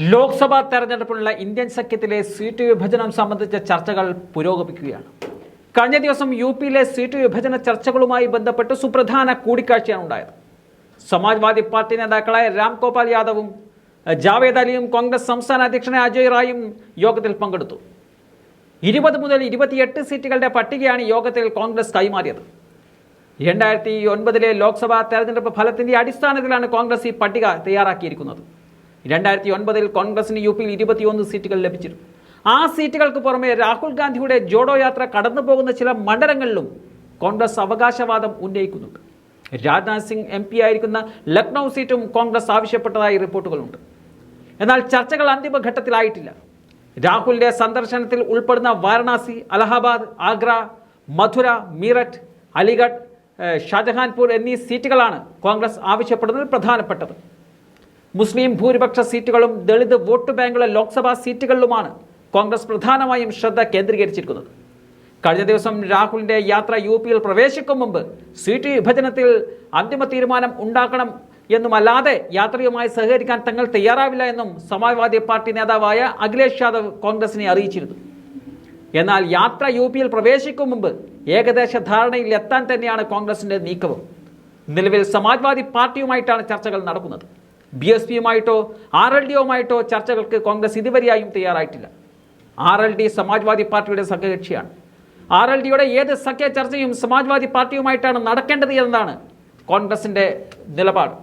ലോക്സഭാ തെരഞ്ഞെടുപ്പിനുള്ള Indian സഖ്യത്തിലെ seat വിഭജനം സംബന്ധിച്ച ചർച്ചകൾ പുരോഗമിക്കുകയാണ്. കഴിഞ്ഞ ദിവസം യു പിയിലെ സീറ്റ് വിഭജന ചർച്ചകളുമായി ബന്ധപ്പെട്ട് സുപ്രധാന കൂടിക്കാഴ്ചയാണ് ഉണ്ടായത്. സമാജ്വാദി പാർട്ടി നേതാക്കളായ രാം ഗോപാൽ യാദവും ജാവേദ് അലിയും കോൺഗ്രസ് സംസ്ഥാന അധ്യക്ഷനായ അജയ് റായും യോഗത്തിൽ പങ്കെടുത്തു. ഇരുപത് മുതൽ ഇരുപത്തിയെട്ട് സീറ്റുകളുടെ പട്ടികയാണ് യോഗത്തിൽ കോൺഗ്രസ് കൈമാറിയത്. രണ്ടായിരത്തി ഒൻപതിലെ ലോക്സഭാ തെരഞ്ഞെടുപ്പ് ഫലത്തിന്റെ അടിസ്ഥാനത്തിലാണ് കോൺഗ്രസ് ഈ പട്ടിക തയ്യാറാക്കിയിരിക്കുന്നത്. രണ്ടായിരത്തി ഒൻപതിൽ കോൺഗ്രസിന് യു പിയിൽ ഇരുപത്തിയൊന്ന് സീറ്റുകൾ ലഭിച്ചിരുന്നു. ആ സീറ്റുകൾക്ക് പുറമെ രാഹുൽ ഗാന്ധിയുടെ ജോഡോ യാത്ര കടന്നു പോകുന്ന ചില മണ്ഡലങ്ങളിലും കോൺഗ്രസ് അവകാശവാദം ഉന്നയിക്കുന്നുണ്ട്. രാജ്നാഥ് സിംഗ് എം പി ആയിരിക്കുന്ന ലക്നൗ സീറ്റും കോൺഗ്രസ് ആവശ്യപ്പെട്ടതായി റിപ്പോർട്ടുകളുണ്ട്. എന്നാൽ ചർച്ചകൾ അന്തിമഘട്ടത്തിലായിട്ടില്ല. രാഹുലിന്റെ സന്ദർശനത്തിൽ ഉൾപ്പെടുന്ന വാരണാസി അലഹബാദ് ആഗ്ര മധുര മീററ്റ് അലിഗഡ് ഷാജഹാൻപൂർ എന്നീ സീറ്റുകളാണ് കോൺഗ്രസ് ആവശ്യപ്പെടുന്നതിൽ പ്രധാനപ്പെട്ടത്. മുസ്ലിം ഭൂരിപക്ഷ സീറ്റുകളും ദളിത് വോട്ട് ബാങ്കുള്ള ലോക്സഭാ സീറ്റുകളിലുമാണ് കോൺഗ്രസ് പ്രധാനമായും ശ്രദ്ധ കേന്ദ്രീകരിച്ചിരിക്കുന്നത്. കഴിഞ്ഞ ദിവസം രാഹുലിന്റെ യാത്ര യു പിയിൽ പ്രവേശിക്കും മുമ്പ് സീറ്റ് വിഭജനത്തിൽ അന്തിമ തീരുമാനം ഉണ്ടാക്കണം എന്നുമല്ലാതെ യാത്രയുമായി സഹകരിക്കാൻ തങ്ങൾ തയ്യാറാവില്ല എന്നും സമാജ്വാദി പാർട്ടി നേതാവായ അഖിലേഷ് യാദവ് കോൺഗ്രസിനെ അറിയിച്ചിരുന്നു. എന്നാൽ യാത്ര യു പിയിൽ പ്രവേശിക്കും മുമ്പ് ഏകദേശ ധാരണയിൽ എത്താൻ തന്നെയാണ് കോൺഗ്രസിന്റെ നീക്കവും. നിലവിൽ സമാജ്വാദി പാർട്ടിയുമായിട്ടാണ് ചർച്ചകൾ നടക്കുന്നത്. ബി എസ് പിയുമായിട്ടോ ആർ എൽ ഡിയുമായിട്ടോ ചർച്ചകൾക്ക് കോൺഗ്രസ് ഇതുവരെയായും തയ്യാറായിട്ടില്ല. ആർ എൽ ഡി സമാജ്വാദി പാർട്ടിയുടെ സഖ്യകക്ഷിയാണ്. ആർ എൽ ഡിയുടെ ഏത് സഖ്യ ചർച്ചയും സമാജ്വാദി പാർട്ടിയുമായിട്ടാണ് നടക്കേണ്ടത് എന്നതാണ് കോൺഗ്രസിന്റെ നിലപാട്.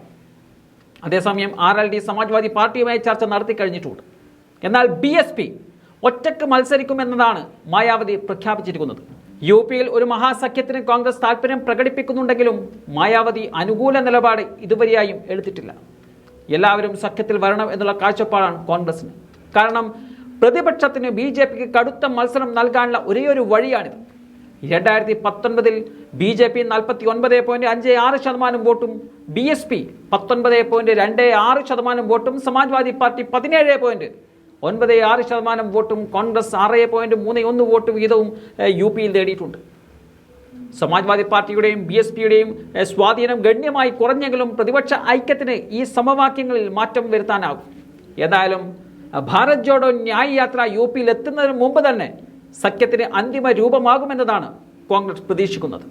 അതേസമയം ആർ എൽ ഡി സമാജ്വാദി പാർട്ടിയുമായി ചർച്ച നടത്തി കഴിഞ്ഞിട്ടുണ്ട്. എന്നാൽ ബി എസ് പി ഒറ്റയ്ക്ക് മത്സരിക്കുമെന്നതാണ് മായാവതി പ്രഖ്യാപിച്ചിരിക്കുന്നത്. യു പിയിൽ ഒരു മഹാസഖ്യത്തിന് കോൺഗ്രസ് താല്പര്യം പ്രകടിപ്പിക്കുന്നുണ്ടെങ്കിലും മായാവതി അനുകൂല നിലപാട് ഇതുവരെയായും എടുത്തിട്ടില്ല. എല്ലാവരും സഖ്യത്തിൽ വരണം എന്നുള്ള കാഴ്ചപ്പാടാണ് കോൺഗ്രസിന് കാരണം പ്രതിപക്ഷത്തിന് ബി ജെ പിക്ക് കടുത്ത മത്സരം നൽകാനുള്ള ഒരേയൊരു വഴിയാണിത്. രണ്ടായിരത്തി പത്തൊൻപതിൽ ബി ജെ പി നാൽപ്പത്തി ഒൻപത് പോയിന്റ് അഞ്ച് ആറ് ശതമാനം വോട്ടും ബി എസ് പി പത്തൊൻപത് പോയിന്റ് രണ്ട് ആറ് ശതമാനം വോട്ടും സമാജ്വാദി പാർട്ടി പതിനേഴ് പോയിന്റ് ഒൻപത് ആറ് ശതമാനം വോട്ടും കോൺഗ്രസ് ആറ് പോയിന്റ് മൂന്ന് ഒന്ന് വോട്ട് വീതവും യു പിയിൽ നേടിയിട്ടുണ്ട്. സമാജ്വാദി പാർട്ടിയുടെയും ബി എസ് പിയുടെയും സ്വാധീനം ഗണ്യമായി കുറഞ്ഞെങ്കിലും പ്രതിപക്ഷ ഐക്യത്തിന് ഈ സമവാക്യങ്ങളിൽ മാറ്റം വരുത്താനാകും. ഏതായാലും ഭാരത് ജോഡോ ന്യായ് യാത്ര യു പിയിൽ എത്തുന്നതിന് മുമ്പ് തന്നെ സഖ്യത്തിന് അന്തിമ രൂപമാകുമെന്നതാണ് കോൺഗ്രസ് പ്രതീക്ഷിക്കുന്നത്.